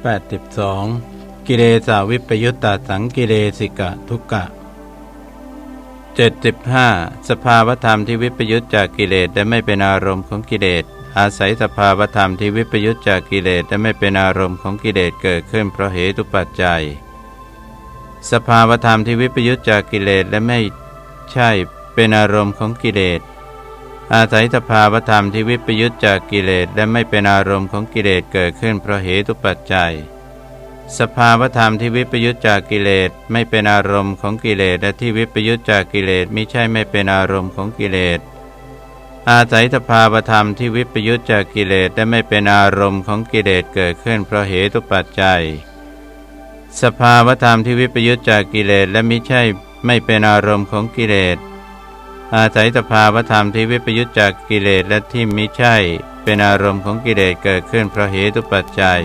82 กิเลสาวิปยุตตาสังกิเลสิกะทุกะ 75 สภาวธรรมที่วิปยุตจากกิเลสและไม่เป็นอารมณ์ของกิเลสอาศัยสภาวธรรมที่วิปยุตจากกิเลสและไม่เป็นอารมณ์ของกิเลสเกิดขึ้นเพราะเหตุปัจจัย สภาวธรรมที่วิปยุตจากกิเลสและไม่ใช่เป็นอารมณ์ของกิเลส อาศัยสภาวธรรมที่วิปยุตจากกิเลสและไม่เป็นอารมณ์ของกิเลสเกิดขึ้นเพราะเหตุปัจจัย สภาวธรรมที่วิปยุตจากกิเลสไม่เป็นอารมณ์ของกิเลสและที่วิปยุตจากกิเลสมิใช่ไม่เป็นอารมณ์ของกิเลสอาศัยสภาวธรรมที่วิปยุตจากกิเลสและไม่เป็นอารมณ์ของกิเลสเกิดขึ้นเพราะเหตุปัจจัย สภาวธรรมที่วิปยุตจากกิเลสและมิใช่ไม่เป็นอารมณ์ของกิเลส อาศัยสภาวธรรมที่วิปยุตจากกิเลสและที่มิใช่ เป็นอารมณ์ของกิเลสเกิดขึ้นเพราะเหตุปัจจัย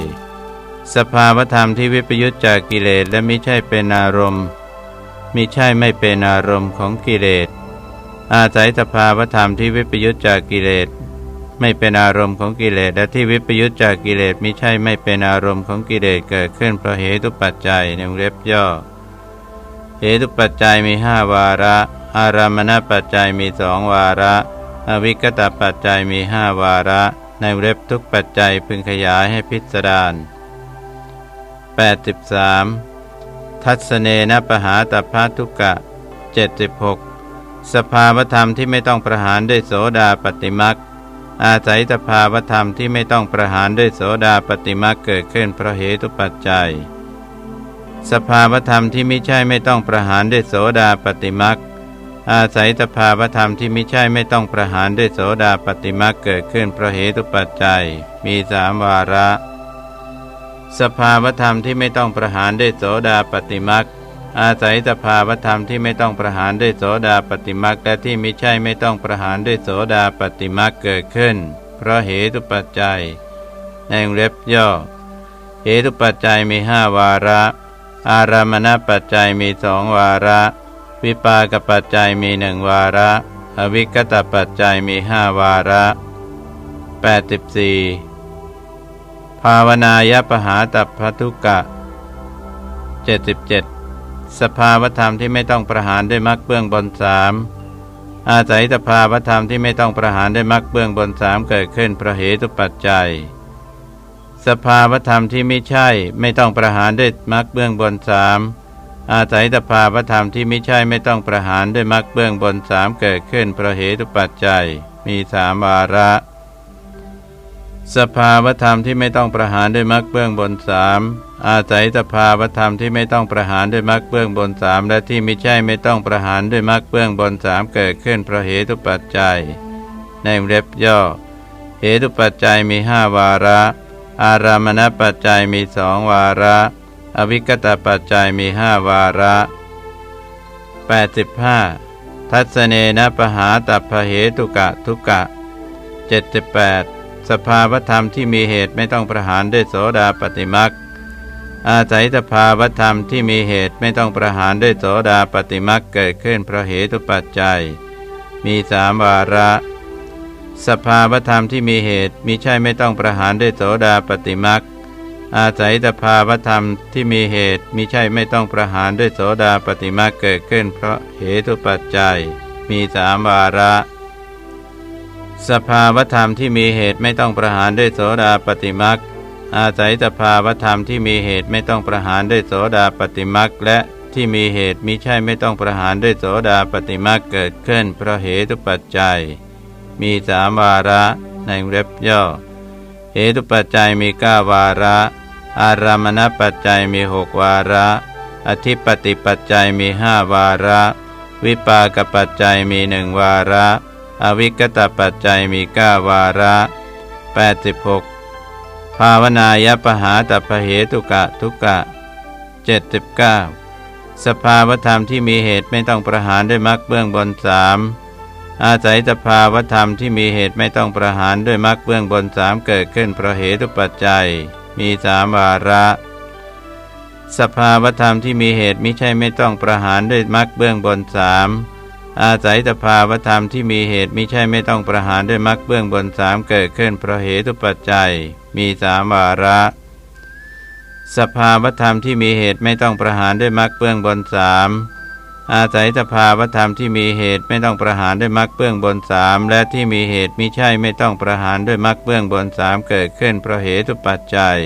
สภาวธรรมที่วิปยุตจากกิเลสและมิใช่เป็นอารมณ์มิใช่ไม่เป็นอารมณ์ของกิเลส อาศัยสภาวธรรมที่วิปยุตจากกิเลส ไม่เป็นอารมณ์ของกิเลสและที่วิปยุตจากกิเลสมิใช่ไม่เป็นอารมณ์ของกิเลสเกิดขึ้นเพราะเหตุปัจจัยในเล็บย่อเหตุปัจจัยมีห้าวาระ อารามณปัจจัยมีสองวาระ อวิกตปัจจัยมีห้าวาระ ในเล็บทุกปัจจัยพึงขยายให้พิสดาร83 ทัศเนนะปหาตพาทุกะ 76 สภาวธรรมที่ไม่ต้องประหารด้วยโสดาปฏิมักอาศัยสภาวธรรมที่ไม่ต้องประหารด้วยโสดาปฏิมักเกิดขึ้นเพราะเหตุปัจจัย สภาวธรรมที่ไม่ใช่ไม่ต้องประหารด้วยโสดาปฏิมัก อาศัยสภาวธรรมที่ไม่ใช่ไม่ต้องประหารด้วยโสดาปฏิมักเกิดขึ้นเพราะเหตุปัจจัย มีสามวาระ สภาวธรรมที่ไม่ต้องประหารด้วยโสดาปฏิมักอาศัยสภาวธรรมที่ไม่ต้องประหารด้วยโสดาปฏิมักและที่ไม่ใช่ไม่ต้องประหารด้วยโสดาปฏิมักเกิดขึ้น เพราะเหตุปัจจัย ในวงเล็บย่อ เหตุปัจจัยมีห้าวาระ อารามณปัจจัยมีสองวาระ วิปากปัจจัยมีหนึ่งวาระ อวิกตปัจจัยมีห้าวาระ 84 ภาวนายปหาตัพพทุกะ 77 สภาวธรรมที่ไม่ต้องประหารด้วยมรรคเบื้องบนสามอาศัยสภาวธรรมที่ไม่ต้องประหารด้วยมรรคเบื้องบนสามเกิดขึ้นเพราะเหตุปัจจัย สภาวธรรมที่ไม่ใช่ไม่ต้องประหารด้วยมรรคเบื้องบนสาม อาศัยสภาวธรรมที่ไม่ใช่ไม่ต้องประหารด้วยมรรคเบื้องบนสามเกิดขึ้นเพราะเหตุปัจจัย มีสามวาระ สภาวธรรมที่ไม่ต้องประหารด้วยมรรคเบื้องบนสามอาศัยสภาวธรรมที่ไม่ต้องประหารด้วยมรรคเบื้องบนสามและที่ไม่ใช่ไม่ต้องประหารด้วยมรรคเบื้องบนสามเกิดขึ้นเพราะเหตุปัจจัย ในเล็บย่อ เหตุปัจจัยมีห้าวาระ อารามณปัจจัยมีสองวาระ อวิกตปัจจัยมีห้าวาระ 85 ทัศเนนะปหาตัพเหตุกะทุกะ 78 สภาวธรรมที่มีเหตุไม่ต้องประหารด้วยโสดาปฏิมักอาศัยสภาวธรรมที่มีเหตุไม่ต้องประหารด้วยโสดาปฏิมักเกิดขึ้นเพราะเหตุปัจจัย มีสามวาระ สภาวธรรมที่มีเหตุมิใช่ไม่ต้องประหารด้วยโสดาปฏิมัก อาศัยสภาวธรรมที่มีเหตุมิใช่ไม่ต้องประหารด้วยโสดาปฏิมักเกิดขึ้น เพราะเหตุปัจจัย มีสามวาระ สภาวธรรมที่มีเหตุไม่ต้องประหารด้วยโสดาปฏิมักอาศัยสภาวธรรมที่มีเหตุไม่ต้องประหารด้วยโสดาปฏิมักและที่มีเหตุมิใช่ไม่ต้องประหารด้วยโสดาปฏิมักเกิดขึ้น เพราะเหตุปัจจัย มีสามวาระในเล็บย่อ เหตุปัจจัยมีเก้าวาระ อารามณปัจจัยมีหกวาระ อธิปติปัจจัยมีห้าวาระ วิปากปัจจัยมีหนึ่งวาระ อวิกตปัจจัยมีเก้าวาระ86ภาวนายปหาตัพเหตุกะทุกะ79 สภาวธรรมที่มีเหตุไม่ต้องประหารด้วยมรรคเบื้องบนสาม อาศัยสภาวธรรมที่มีเหตุไม่ต้องประหารด้วยมรรคเบื้องบนสามเกิดขึ้นเพราะเหตุปัจจัย มีสามวาระสภาวธรรมที่มีเหตุมิใช่ไม่ต้องประหารด้วยมรรคเบื้องบนสามอาศัยสภาวธรรมที่มีเหตุมิใช่ไม่ต้องประหารด้วยมรรคเบื้องบนสามเกิดขึ้นเพราะเหตุปัจจัย มีสามวาระ สภาวธรรมที่มีเหตุไม่ต้องประหารด้วยมรรคเบื้องบนสาม อาศัยสภาวธรรมที่มีเหตุไม่ต้องประหารด้วยมรรคเบื้องบนสามและที่มีเหตุมิใช่ไม่ต้องประหารด้วยมรรคเบื้องบนสามเกิดขึ้นเพราะเหตุปัจจัย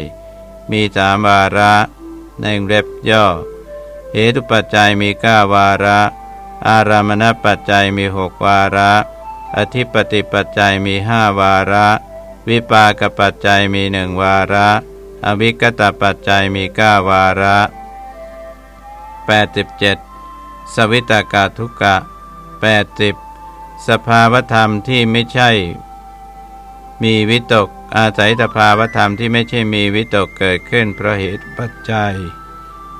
มีสามวาระในเล็บย่อ เหตุปัจจัยมีเก้าวาระ อารามณปัจจัยมีหกวาระ อธิปติปัจจัยมีห้าวาระ วิปากปัจจัยมีหนึ่งวาระ อวิกตปัจจัยมีเก้าวาระ 87 สวิตากาทุกะ 80 สภาวธรรมที่ไม่ใช่ มีวิตก อาศัยสภาวธรรมที่ไม่ใช่มีวิตกเกิดขึ้นเพราะเหตุปัจจัย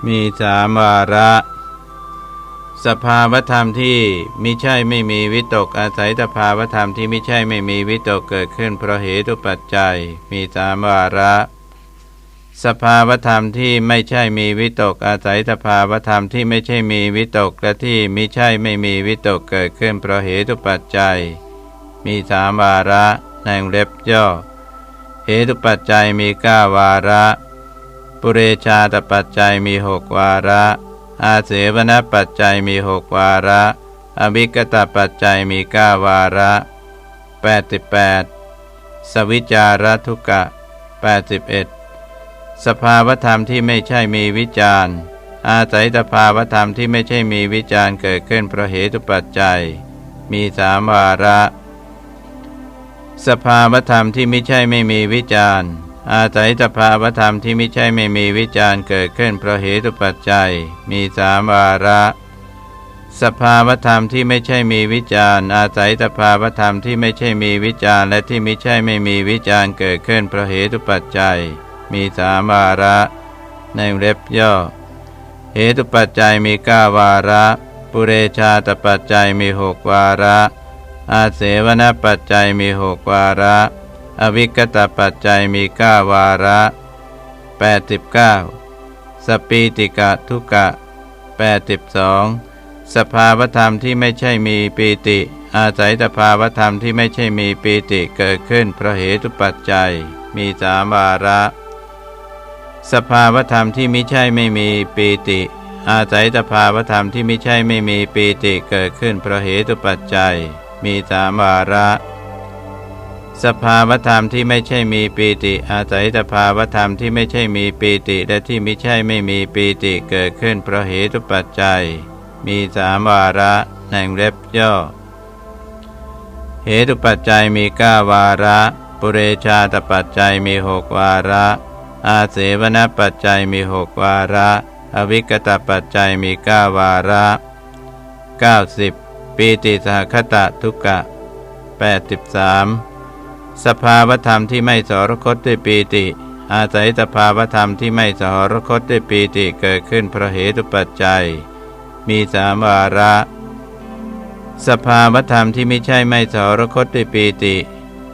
มีสามวาระ สภาวธรรมที่มิใช่ไม่มีวิตก อาศัยสภาวธรรมที่ไม่ใช่ไม่มีวิตกเกิดขึ้นเพราะเหตุปัจจัย มีสามวาระ สภาวธรรมที่ไม่ใช่มีวิตกอาศัยสภาวธรรมที่ไม่ใช่มีวิตกและที่มิใช่ไม่มีวิตกเกิดขึ้นเพราะเหตุปัจจัย มีสามวาระในวงเล็บย่อ เหตุปัจจัยมีเก้าวาระ ปุเรชาตปัจจัยมีหกวาระ อาเสวนปัจจัยมีหกวาระอภิกตปัจจัยมีเก้าวาระ88สวิจารทุกะ 81 สภาวธรรมที่ไม่ใช่มีวิจารณ์ อาศัยสภาวธรรมที่ไม่ใช่มีวิจารณ์เกิดขึ้นเพราะเหตุปัจจัย มีสามวาระ สภาวธรรมที่ไม่ใช่ไม่มีวิจารณ์ อาศัยสภาวธรรมที่ไม่ใช่ไม่มีวิจารณ์เกิดขึ้นเพราะเหตุปัจจัย มีสามวาระสภาวธรรมที่ไม่ใช่มีวิจารณ์ อาศัยสภาวธรรมที่ไม่ใช่มีวิจารณ์ และที่ไม่ใช่ไม่มีวิจารณ์เกิดขึ้นเพราะเหตุปัจจัย มีสามวาระในเล็บย่อ เหตุปัจจัยมีเก้าวาระ ปุเรชาตปัจจัยมีหกวาระ อาเสวนปัจจัยมีหกวาระ อวิกตปัจจัยมีเก้าวาระ89 สปีติกะทุกะ 82 สภาวธรรมที่ไม่ใช่มีปีติ อาศัยสภาวธรรมที่ไม่ใช่มีปีติเกิดขึ้นเพราะเหตุปัจจัย มีสามวาระ สภาวธรรมที่ไม่ใช่ไม่มีปีติ อาศัยสภาวธรรมที่ไม่ใช่ไม่มีปีติเกิดขึ้นเพราะเหตุปัจจัย มีสามวาระ สภาวธรรมที่ไม่ใช่มีปีติ อาศัยสภาวธรรมที่ไม่ใช่มีปีติและที่ไม่ใช่ไม่มีปีติเกิดขึ้นเพราะเหตุปัจจัย มีสามวาระในวงเล็บย่อ เหตุปัจจัยมีเก้าวาระ ปุเรชาตปัจจัยมีหกวาระ อาเสวนปัจจัยมีหกวาระ อวิกตปัจจัยมีเก้าวาระ 90 ปีติสหคตะทุกะ 83 สภาวธรรมที่ไม่สรคตด้วยปีติ อาศัยสภาวธรรมที่ไม่สรคตด้วยปีติเกิดขึ้นเพราะเหตุปัจจัย มีสามวาระ สภาวธรรมที่ไม่ใช่ไม่สรคตด้วยปีติ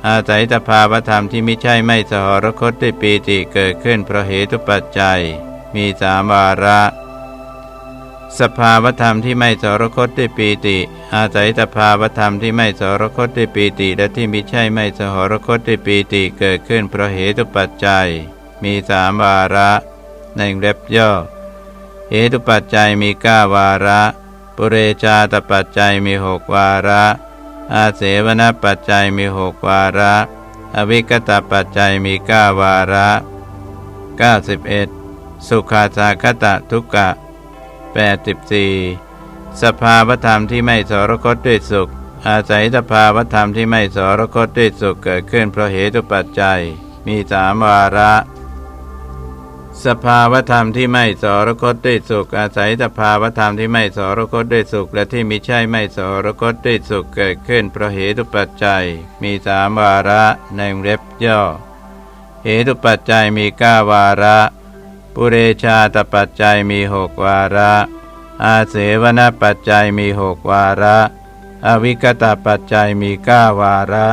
อาศัยสภาวธรรมที่ไม่ใช่ไม่สหรคตด้วยปีติเกิดขึ้นเพราะเหตุปัจจัย มีสามวาระ สภาวธรรมที่ไม่สหรคตด้วยปีติ อาศัยสภาวธรรมที่ไม่สหรคตด้วยปีติ และที่ไม่ใช่ไม่สหรคตด้วยปีติเกิดขึ้นเพราะเหตุปัจจัย มีสามวาระในเล็บย่อเหตุปัจจัยมีเก้าวาระ ปุเรชาตปัจจัยมีหกวาระ อาเสวนปัจจัยมีหกวาระ อวิกตปัจจัยมีเก้าวาระ 91 สุขาสาคตะทุกะ 84 สภาวธรรมที่ไม่สรคตด้วยสุข อาศัยสภาวธรรมที่ไม่สรคตด้วยสุขเกิดขึ้นเพราะเหตุปัจจัย มีสามวาระ สภาวธรรมที่ไม่สรคตด้วยสุข อาศัยสภาวธรรมที่ไม่สรคตด้วยสุข และที่มิใช่ไม่สรคตด้วยสุขเกิดขึ้นเพราะเหตุปัจจัย มีสามวาระในเล็บย่อ เหตุปัจจัยมีเก้าวาระ ปุเรชาตปัจจัยมีหกวาระ อาเสวนปัจจัยมีหกวาระ อวิกตปัจจัยมีเก้าวาระ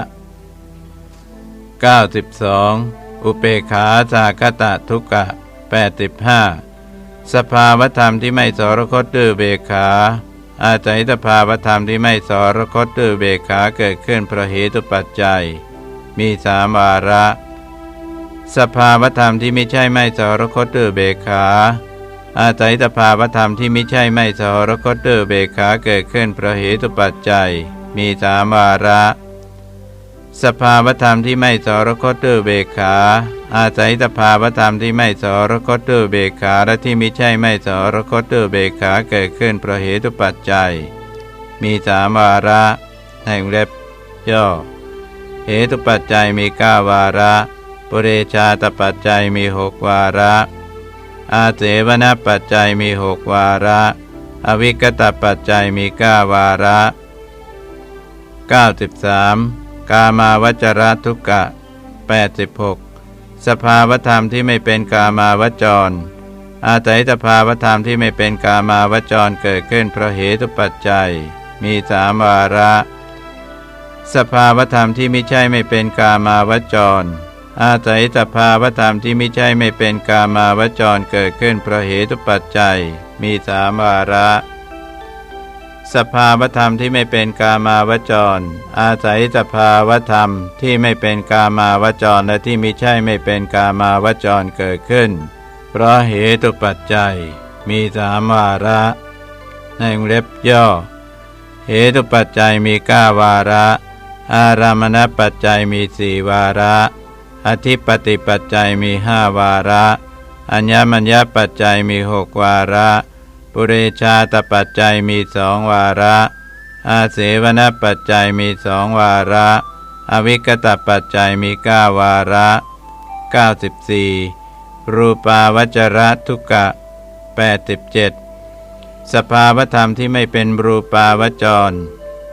92 อุเปขาสาคตะทุกะ 85 สภาวธรรมที่ไม่สรคตด้วยเบกขา อาศัยสภาวธรรมที่ไม่สรคตด้วยเบกขาเกิดขึ้นเพราะเหตุปัจจัย มีสามวาระ สภาวธรรมที่ไม่ใช่ไม่สหรคตด้วยเบกขาอาศัยสภาวธรรมที่ไม่ใช่ไม่สหรคตด้วยเบกขาเกิดขึ้นเพราะเหตุปัจจัย มีสามวาระ สภาวธรรมที่ไม่สรคตด้วยเบกขา อาศัยสภาวธรรมที่ไม่สรคตด้วยเบกขาและที่ไม่ใช่ไม่สรคตด้วยเบกขาเกิดขึ้นเพราะเหตุปัจจัย มีสามวาระแห่งเล็บย่อ เหตุปัจจัยมีเก้าวาระปุเรชาตปัจจัยมีหกวาระ อาเสวนปัจจัยมีหกวาระ อวิกตปัจจัยมีเก้าวาระ 93 กามาวจรทุกกะ 86 สภาวธรรมที่ไม่เป็นกามาวจร อาศัยสภาวธรรมที่ไม่เป็นกามาวจรเกิดขึ้นเพราะเหตุปัจจัย มีสามวาระ สภาวธรรมที่ไม่ใช่ไม่เป็นกามาวจร อาศัยสภาวธรรมที่ไม่ใช่ไม่เป็นกามาวจรเกิดขึ้นเพราะเหตุปัจจัย มีสามวาระ สภาวธรรมที่ไม่เป็นกามาวจร อาศัยสภาวธรรมที่ไม่เป็นกามาวจรและที่ม่ใช่ไม่เป็นกามาวจรเกิดขึ้น เพราะเหตุปัจจัย มีสามวาระ ในวงเล็บย่อ เหตุปัจจัยมีก้าวาระ อารามณปัจจัยมีสี่วาระ อธิปติปัจจัยมีห้าวาระ อัญญมัญญปัจจัยมีหกวาระ ปุเรชาตปัจจัยมีสองวาระ อาเสวนปัจจัยมีสองวาระ อวิกตปัจจัยมีเก้าวาระ 94 รูปาวจระทุกะ 87 สภาวธรรมที่ไม่เป็นรูปาวจร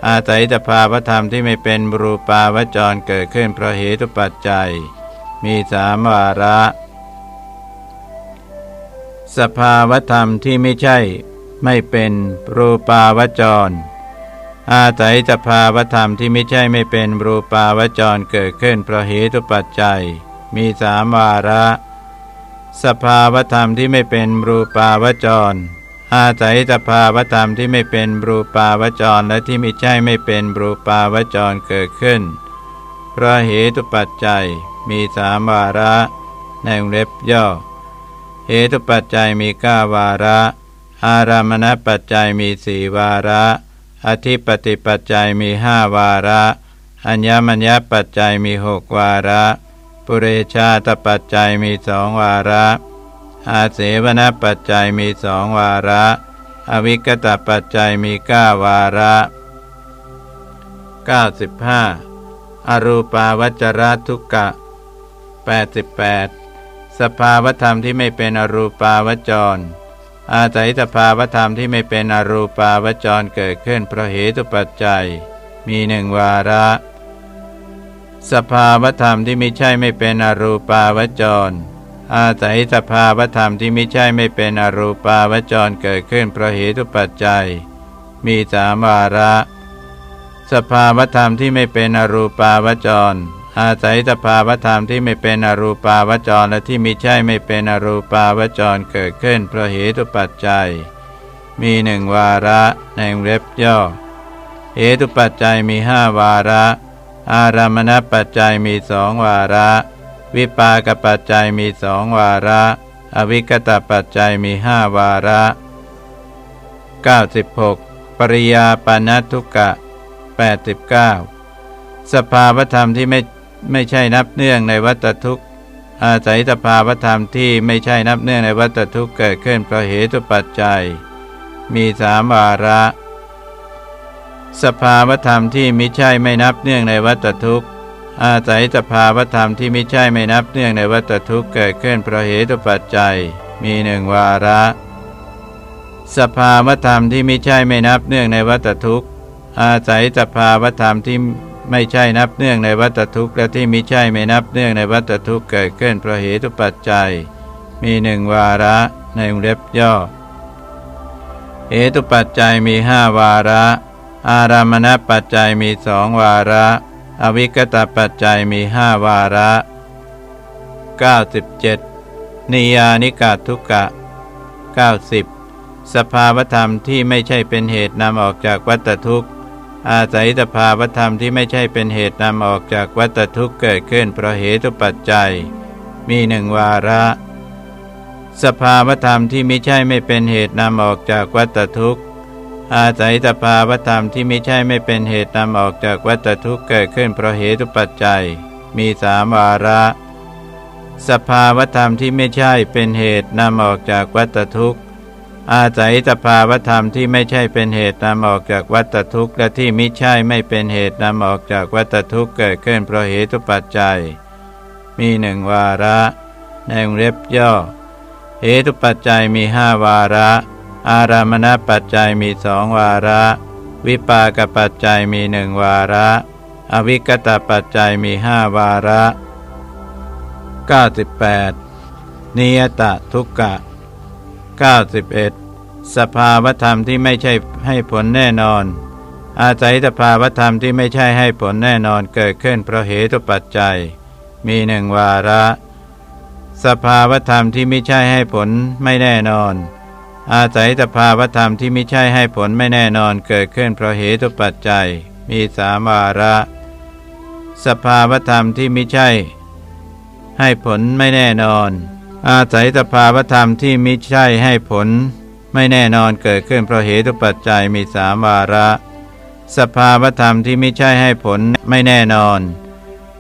อาศัยสภาวธรรมที่ไม่เป็นรูปาวจรเกิดขึ้นเพราะเหตุปัจจัย มีสามวาระ สภาวธรรมที่ไม่ใช่ ไม่เป็นรูปาวจร อาศัยสภาวธรรมที่ไม่ใช่ไม่เป็นรูปาวจรเกิดขึ้นเพราะเหตุปัจจัย มีสามวาระ สภาวธรรมที่ไม่เป็นรูปาวจร อาศัยสภาวธรรมที่ไม่เป็นรูปาวจรและที่ไม่ใช่ไม่เป็นรูปาวจรเกิดขึ้น เพราะเหตุปัจจัย มีสามวาระในวงเล็บย่อ เหตุปัจจัยมีเก้าวาระ อารามณปัจจัยมีสี่วาระ อธิปติปัจจัยมีห้าวาระ อัญญมัญญปัจจัยมีหกวาระ ปุเรชาตปัจจัยมีสองวาระ อาเสวนปัจจัยมีสองวาระ อวิกตปัจจัยมีเก้าวาระ95อรูปาวจรทุกกะ88 สภาวธรรมที่ไม่เป็นอรูปาวจร อาศัยสภาวธรรมที่ไม่เป็นอรูปาวจรเกิดขึ้นเพราะเหตุปัจจัย มีหนึ่งวาระ สภาวธรรมที่ไม่ใช่ไม่เป็นอรูปาวจร อาศัยสภาวธรรมที่ไม่ใช่ไม่เป็นอรูปาวจรเกิดขึ้นเพราะเหตุปัจจัย มีสามวาระ สภาวธรรมที่ไม่เป็นอรูปาวจร อาศัยสภาวธรรมที่ไม่เป็นอรูปาวจรและที่มิใช่ไม่เป็นอรูปาวจรเกิดขึ้นเพราะเหตุปัจจัย มีหนึ่งวาระในวงเล็บย่อเหตุปัจจัยมีห้าวาระ อารามณปัจจัยมีสองวาระ วิปากปัจจัยมีสองวาระ อวิกตปัจจัยมีห้าวาระ 96 ปริยาปานทุกะ 89 สภาวธรรมที่ไม่ ไม่ใช่นับเนื่องในวัตทุกข์ อาศัยสภาวธรรมที่ไม่ใช่นับเนื่องในวัตทุกข์เกิดขึ้นเพราะเหตุปัจจัย มีสามวาระ สภาวธรรมที่ไม่ใช่ไม่นับเนื่องในวัตทุกข์ อาศัยสภาวธรรมที่ไม่ใช่ไม่นับเนื่องในวัตทุกข์เกิดขึ้นเพราะเหตุปัจจัย มีหนึ่งวาระ สภาวธรรมที่ไม่ใช่ไม่นับเนื่องในวัตทุกข์ อาศัยสภาวธรรมที่ ไม่ใช่นับเนื่องในวัตทุกข์และที่มิใช่ไม่นับเนื่องในวัตทุกข์เกิดขึ้นเพราะเหตุปัจจัย มีหนึ่งวาระในวงเล็บย่อเหตุปัจจัยมีห้าวาระ อารามณปัจจัยมีสองวาระ อวิกตปัจจัยมีห้าวาระ 97 นิยานิกาทุกะ 90 สภาวธรรมที่ไม่ใช่เป็นเหตุนำออกจากวัตทุกข์ อาศัยสภาวธรรมที่ไม่ใช่เป็นเหตุนำออกจากวัตทุกข์เกิดขึ้นเพราะเหตุปัจจัยมมีหนึ่งวาระ สภาวธรรมที่ไม่ใช่ไม่เป็นเหตุนำออกจากวัฏทุกข์ อาศัยสภาวธรรมที่ไม่ใช่ไม่เป็นเหตุนำออกจากวัฏทุกข์เกิดขึ้นเพราะเหตุปัจจัย มีสามวาระ สภาวธรรมที่ไม่ใช่เป็นเหตุนำออกจากวัฏทุกข์ อาศัยสภาวธรรมที่ไม่ใช่เป็นเหตุนำออกจากวัฏทุกข์และที่มิใช่ไม่เป็นเหตุนำออกจากวัฏทุกข์เกิดขึ้นเพราะเหตุปัจจัย มีหนึ่งวาระ ในวงเล็บย่อ เหตุปัจจัยมีห้าวาระ อารามณปัจจัยมีสองวาระ วิปากปัจจัยมีหนึ่งวาระ อวิกตปัจจัยมีห้าวาระ 98 นิยตทุกกะ 91 สภาวธรรมที่ไม่ใช่ให้ผลแน่นอน อาศัยสภาวธรรมที่ไม่ใช่ให้ผลแน่นอนเกิดขึ้นเพราะเหตุปัจจัย มีหนึ่งวาระ สภาวธรรมที่ไม่ใช่ให้ผลไม่แน่นอน อาศัยสภาวธรรมที่ไม่ใช่ให้ผลไม่แน่นอนเกิดขึ้นเพราะเหตุปัจจัย มีสามวาระ สภาวธรรมที่ไม่ใช่ให้ผลไม่แน่นอน อาศัยสภาวธรรมที่มิใช่ให้ผล ไม่แน่นอนเกิดขึ้นเพราะเหตุปัจจัยมีสามวาระ สภาวธรรมที่ไม่ใช่ให้ผลไม่แน่นอน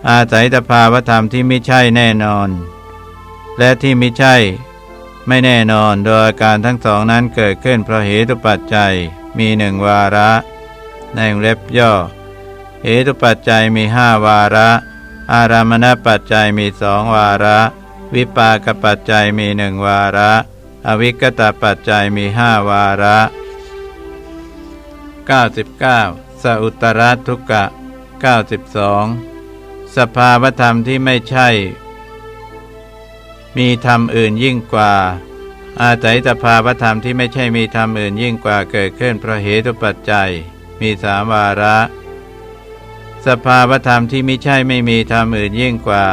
อาศัยสภาวธรรมที่ไม่ใช่แน่นอน และที่ไม่ใช่ ไม่แน่นอนโดยอาการทั้งสองนั้นเกิดขึ้นเพราะเหตุปัจจัยมีหนึ่งวาระ ในวงเล็บย่อเหตุปัจจัยมีห้าวาระ อารามณปัจจัยมีสองวาระ วิปากปัจจัยมีหนึ่งวาระ อวิกตปัจจัยมีห้าวาระ 99 สอุตรทุกกะ 92 สภาวธรรมที่ไม่ใช่ มีธรรมอื่นยิ่งกว่า อาศัยสภาวธรรมที่ไม่ใช่มีธรรมอื่นยิ่งกว่าเกิดขึ้นเพราะเหตุปัจจัย มีสามวาระ สภาวธรรมที่ไม่ใช่ไม่มีธรรมอื่นยิ่งกว่า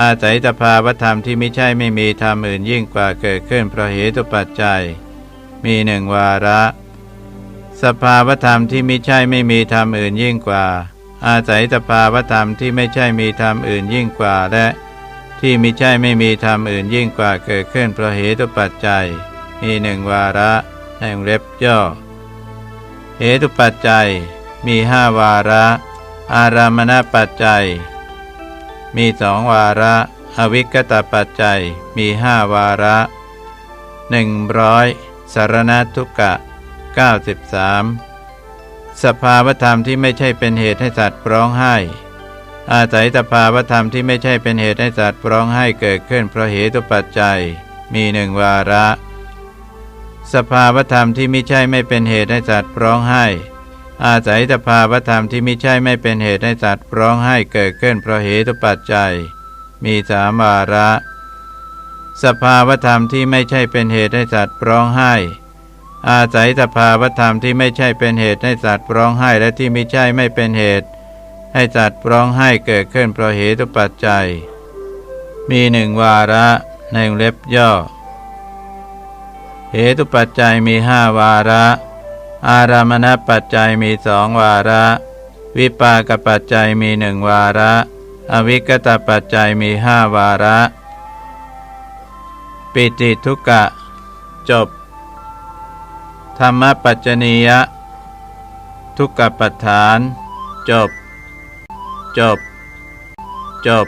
อาศัยสภาวธรรมที่ไม่ใช่ไม่มีธรรมอื่นยิ่งกว่าเกิดขึ้นเพราะเหตุปัจจัย มีหนึ่งวาระ สภาวธรรมที่ไม่ใช่ไม่มีธรรมอื่นยิ่งกว่า อาศัยสภาวธรรมที่ไม่ใช่มีธรรมอื่นยิ่งกว่าและ ที่ไมิใช่ไม่มีธรรมอื่นยิ่งกว่าเกิดขึ้นเพราะเหตุปัจจัย มีหนึ่งวาระในวงเล็บย่อเหตุปัจจัย มีห้าวาระ อารามณปัจจัย มีสองวาระ อวิกตปัจจัยมีห้าวาระหนึ่งร้อยสารณทุกกะ93 สภาวธรรมที่ไม่ใช่เป็นเหตุให้สัตว์ร้องไห้ อาศัยสภาวธรรมที่ไม่ใช่เป็นเหตุให้สัตว์ร้องไห้เกิดขึ้นเพราะเหตุปัจจัย มีหนึ่งวาระ สภาวธรรมที่ไม่ใช่ไม่เป็นเหตุให้สัตว์ร้องไห้ อาศัยสภาวธรรมที่ไม่ใช่ไม่เป็นเหตุให้สัตว์ร้องไห้เกิดขึ้นเพราะเหตุปัจจัย มีสามวาระ สภาวธรรมที่ไม่ใช่เป็นเหตุให้สัตว์ร้องไห้ อาศัยสภาวธรรมที่ไม่ใช่เป็นเหตุให้สัตว์ร้องไห้และที่ไม่ใช่ไม่เป็นเหตุ ให้สัตว์ร้องไห้เกิดขึ้นเพราะเหตุปัจจัย มีหนึ่งวาระในเล็บย่อ เหตุปัจจัยมีห้าวาระ อารามณปัจจัยมีสองวาระ วิปากปัจจัยมีหนึ่งวาระ อวิกตปัจจัยมีห้าวาระ ปิติทุกกะจบ ธรรมปัจจนียะ ทุกขปัฏฐาน จบ จบ จบ